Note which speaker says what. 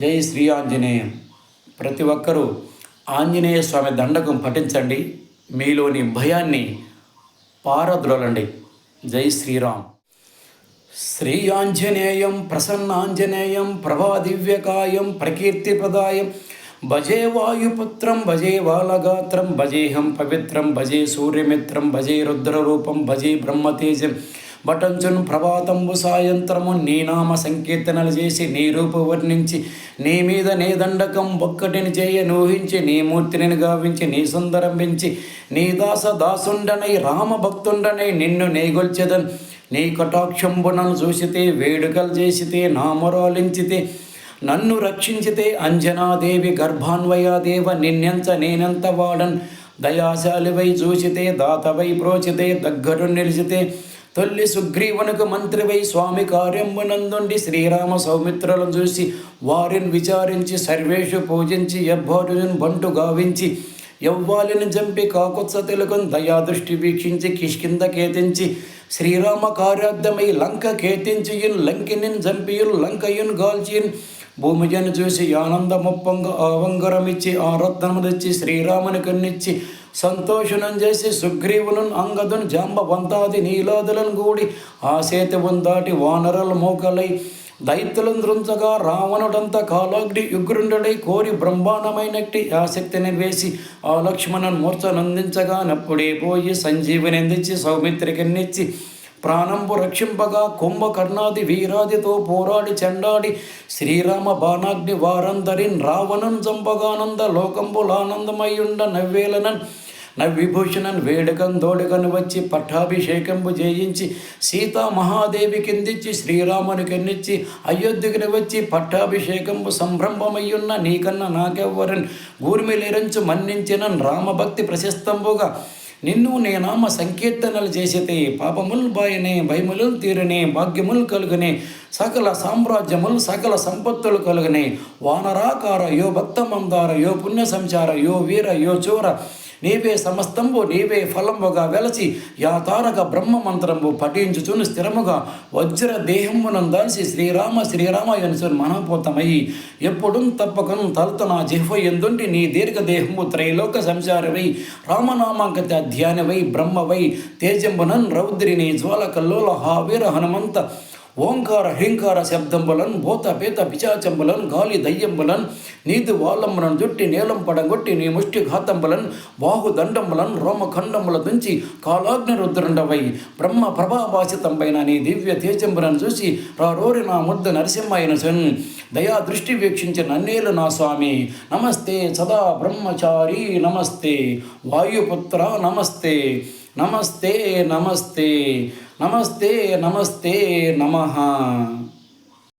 Speaker 1: జై శ్రీ ఆంజనేయం. ప్రతి ఒక్కరూ ఆంజనేయ స్వామి దండకం పఠించండి. మీలోని భయాన్ని పారద్రోలండి. జై శ్రీరామ్. శ్రీ ఆంజనేయం ప్రసన్నాంజనేయం ప్రభాదివ్యకాయం ప్రకీర్తిప్రదాయం భజే వాయుపుత్రం భజే బాలగాత్రం భజేహం పవిత్రం భజే సూర్యమిత్రం భజే రుద్రరూపం భజే బ్రహ్మతేజం బటంచును ప్రభాతంబు సాయంత్రము నీ నామ సంకీర్తనలు చేసి నీ రూపు వర్ణించి నీ మీద నీ దండకం ఒక్కటిని చేయ నూహించి నీ మూర్తిని గావించి నీ సుందరంభించి నీ దాస దాసుండనై రామ భక్తుండనై నిన్ను నేగొల్చెదన్. నీ కటాక్షంబునను చూసితే వేడుకలు చేసితే నామరాలించితే నన్ను రక్షించితే అంజనాదేవి గర్భాన్వయాదేవ నిన్నెంత నేనెంత వాడన్. దయాశాలివై చూసితే దాతవై ప్రోచితే దగ్గరు నిలిచితే తొల్లి సుగ్రీవునకు మంత్రివై స్వామి కార్యమునందుండి శ్రీరామ సౌమిత్రులను చూసి వారిని విచారించి సర్వేషు పూజించి యవ్వారుని బంటు గావించి యవ్వాలిని చంపి కాకుత్స తెలుగుని దయాదృష్టి వీక్షించి కిష్కింద కేతించి శ్రీరామ కార్యార్థమై లంక కేతించియున్ లంకినిన్ చంపియున్ లంకయున్ గాల్చియున్ భూమిజను చూసి ఆనందముప్పంగా ఆవంగరమిచ్చి ఆ రత్నము తెచ్చి శ్రీరాముని కన్నిచ్చి సంతోషనం చేసి సుగ్రీవును అంగదును జాంబవంతాది నీలాదులను కూడి ఆ సేతువును దాటి వానరల మోకలై దైత్యులను దృంచగా రావణుడంత కాలాగ్ని యుగ్రుండడై కోరి బ్రహ్మాండమైనట్టి ఆసక్తిని వేసి ఆ లక్ష్మణన్ మూర్ఛనందించగా నప్పుడే పోయి సంజీవిని అందించి సౌమిత్రికన్నిచ్చి ప్రాణంబు రక్షింపగా కుంభకర్ణాది వీరాదితో పోరాడి చెండాడి శ్రీరామ బాణాగ్ని వారందరిన్ రావణన్ చంపగానంద లోకంబులానందమయ్యుండ నవ్వేలనన్ నవ్విభూషణన్ వేడుకం దోడుకను వచ్చి పట్టాభిషేకంబు చేయించి సీతా మహాదేవి కిందిచ్చి శ్రీరాముని కిందిచ్చి అయోధ్యకుని వచ్చి పట్టాభిషేకంబు సంభ్రమమయ్యున్న నీకన్నా నాకెవ్వరన్ గూర్మిలిరంచు మన్నించినన్ రామభక్తి ప్రశస్తంబుగా నిన్ను నీ నామ సంకీర్తనలు చేసితే పాపముల్ బాయనే భయములు తీరనే భాగ్యములు కలుగునే సకల సామ్రాజ్యములు సకల సంపత్తులు కలుగునే. వానరాకార యో భక్తమందార యో పుణ్య సంచార యో వీర యో చోర నీవే సమస్తంబు నీవే ఫలంబుగా వెలసి యా తారక బ్రహ్మ మంత్రంబు పఠించుచుని స్థిరముగా వజ్ర దేహమునందాల్సి శ్రీరామ శ్రీరామ యనుసుని మనపోతమయ్యి ఎప్పుడు తప్పకను తలత నా జిహ్వ ఎందుంటి నీ దీర్ఘ దేహము త్రైలోక సంసారవై రామనామాంకత ధ్యానవై బ్రహ్మవై తేజంబునన్ రౌద్రిని జ్వాల కల్లోల హావీర హనుమంత ఓంకార హ్రీంకార శబ్దంబలన్ భూత పేత పిచాచంబలన్ గాలి దయ్యంబలన్ నీతి వాలంబులను జుట్టి నీలం పడగొట్టి నీ ముష్టి ఘాతంబలన్ బాహు దండంబులన్ రోమఖండముల దుంచి కాలాగ్ని రుద్రండవై బ్రహ్మ ప్రభాభాషితంపైన నీ దివ్య తేజంబులను చూసి రారోరి నా ముద్ద అయిన సన్. దయా దృష్టి వీక్షించిన నన్నేలు నా స్వామి. నమస్తే సదా బ్రహ్మచారి నమస్తే. వాయుపుత్ర నమస్తే. నమస్తే నమస్తే నమస్తే నమస్తే నమ